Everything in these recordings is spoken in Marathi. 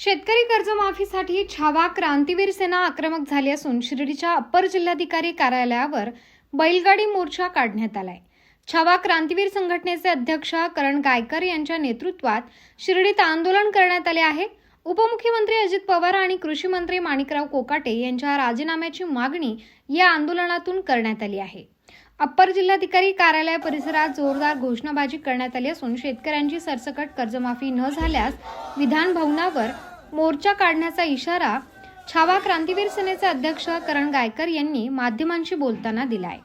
शेतकरी कर्जमाफीसाठी छावा क्रांतीवीर सेना आक्रमक झाली असून शिर्डीच्या अप्पर जिल्हाधिकारी कार्यालयावर बैलगाडी मोर्चा काढण्यात आलाय. छावा क्रांतीवीर संघटनेचे अध्यक्ष करण गायकर यांच्या नेतृत्वात शिर्डीत आंदोलन करण्यात आले आहे. उपमुख्यमंत्री अजित पवार आणि कृषी मंत्री माणिकराव कोकाटे यांच्या राजीनाम्याची मागणी या आंदोलनातून करण्यात आली आहे. अप्पर जिल्हाधिकारी कार्यालय परिसरात जोरदार घोषणाबाजी करण्यात आली असून शेतकऱ्यांची सरसकट कर्जमाफी न झाल्यास विधान भवनावर मोर्चा काढण्याचा इशारा छावा क्रांतीवीर सेनेचे अध्यक्ष करण गायकर यांनी माध्यमांशी बोलताना दिलाय.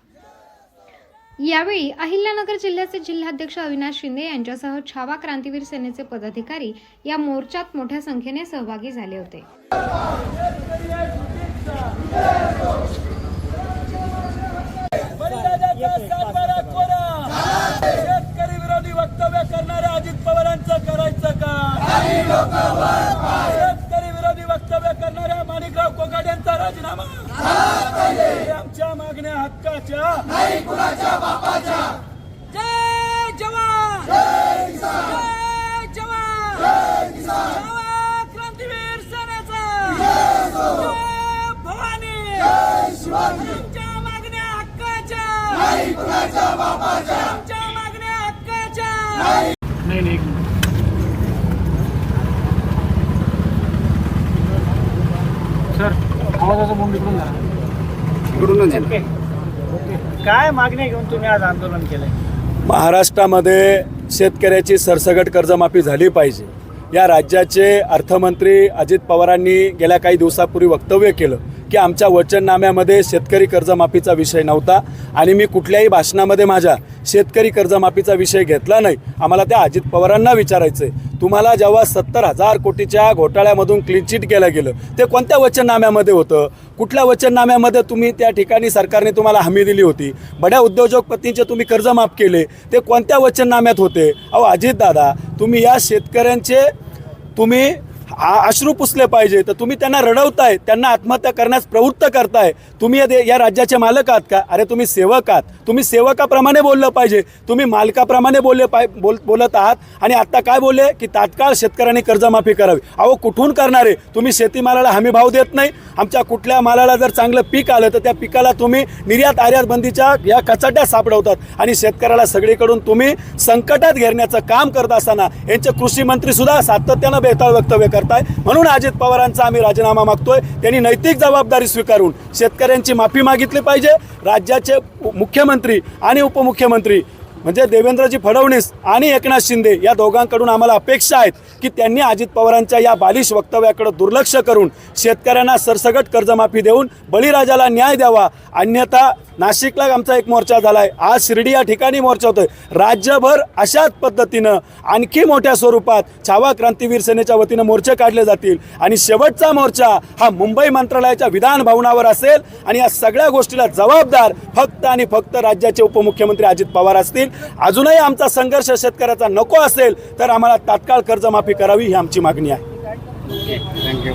यावेळी अहिल्यानगर जिल्ह्याचे जिल्हाध्यक्ष अविनाश शिंदे यांच्यासह छावा क्रांतीवीर सेनेचे पदाधिकारी या मोर्चात मोठ्या संख्येने सहभागी झाले होते बळीराजाचा सातबारा कोरा शेतकरी विरोधी वक्तव्य करणाऱ्या अजित पवारांचं करायचं का शेतकरी विरोधी वक्तव्य करणाऱ्या माणिकराव कोकाट आमच्या मागण्या हक्काच्या. जय जवान. जय जवान. छावा क्रांतीवीर सेनेचा. जय भवानी. आमच्या मागण्या हक्काच्या. आमच्या मागण्या हक्काच्या. नाही नाही. सर. आवाजाचा बोंब इकडून जा. काय मागणी घेऊन तुम्ही आज आंदोलन केलंय? महाराष्ट्रामध्ये शेतकऱ्याची सरसगट कर्जमाफी झाली पाहिजे. या राज्याचे अर्थमंत्री अजित पवारांनी गेल्या काही दिवसापूर्वी वक्तव्य केलं. की आमच्या वचननाम्यामध्ये शेतकरी कर्जमाफीचा विषय नव्हता आणि मी कुठल्याही भाषणामध्ये माझ्या शेतकरी कर्जमाफीचा विषय घेतला नाही. आम्हाला त्या अजित पवारांना विचारायचं आहे तुम्हाला जेव्हा सत्तर हजार कोटीच्या घोटाळ्यामधून क्लीन चिट केलं गेलं ते कोणत्या वचननाम्यामध्ये होतं? कुठल्या वचननाम्यामध्ये तुम्ही त्या ठिकाणी सरकारने तुम्हाला हमी दिली होती? बड्या उद्योजकपतींचे तुम्ही कर्ज माफ केले ते कोणत्या वचननाम्यात होते? अहो अजितदादा तुम्ही या शेतकऱ्यांचे तुम्ही आ- अश्रू पुसले पाहिजे. तर तुम्ही त्यांना रडवताय त्यांना आत्महत्या करण्यास प्रवृत्त करताय. तुम्ही या दे- या राज्याचे मालक आहात का? अरे तुम्ही सेवक आहात. तुम्ही सेवकाप्रमाणे बोललं पाहिजे. तुम्ही मालकाप्रमाणे बोलले पाय बोल बोलत आहात. आणि आत्ता काय बोलले? की तात्काळ शेतकऱ्यांनी कर्जमाफी करावी. अहो कुठून करणार? आहे तुम्ही शेतीमालाला हमी भाव देत नाही. आमच्या कुठल्या मालाला जर चांगलं पीक आलं तर त्या पिकाला तुम्ही निर्यात आयात बंदीच्या या कचाट्या सापडवतात. आणि शेतकऱ्याला सगळीकडून तुम्ही संकटात घेरण्याचं काम करत असताना यांचे कृषी मंत्री सुद्धा सातत्यानं बेताळ वक्तव्य करताय. म्हणून अजित पवारांचा आम्ही राजीनामा मागतोय. त्यांनी नैतिक जबाबदारी स्वीकारून शेतकऱ्यांची माफी मागितली पाहिजे. राज्याचे मुख्यमंत्री आणि उपमुख्यमंत्री म्हणजे देवेंद्रजी फडणवीस आणि एकनाथ शिंदे या दोघांकडून आम्हाला अपेक्षा आहेत. की त्यांनी अजित पवारांच्या या बालिश वक्तव्याकडे दुर्लक्ष करून शेतकऱ्यांना सरसगट कर्जमाफी देऊन बळीराजाला न्याय द्यावा. अन्यथा नाशिकला आमचा एक मोर्चा झाला आहे आज शिर्डी या ठिकाणी मोर्चा होतोय. राज्यभर अशाच पद्धतीनं आणखी मोठ्या स्वरूपात छावा क्रांतीवीर सेनेच्या वतीनं मोर्चे काढले जातील. आणि शेवटचा मोर्चा हा मुंबई मंत्रालयाच्या विधान भवनावर असेल. आणि या सगळ्या गोष्टीला जबाबदार फक्त आणि फक्त राज्याचे उपमुख्यमंत्री अजित पवार असतील. अजूनही आमचा संघर्ष शेतकऱ्याचा नको असेल तर आम्हाला तात्काळ कर्जमाफी करावी ही आमची मागणी आहे. थँक्यू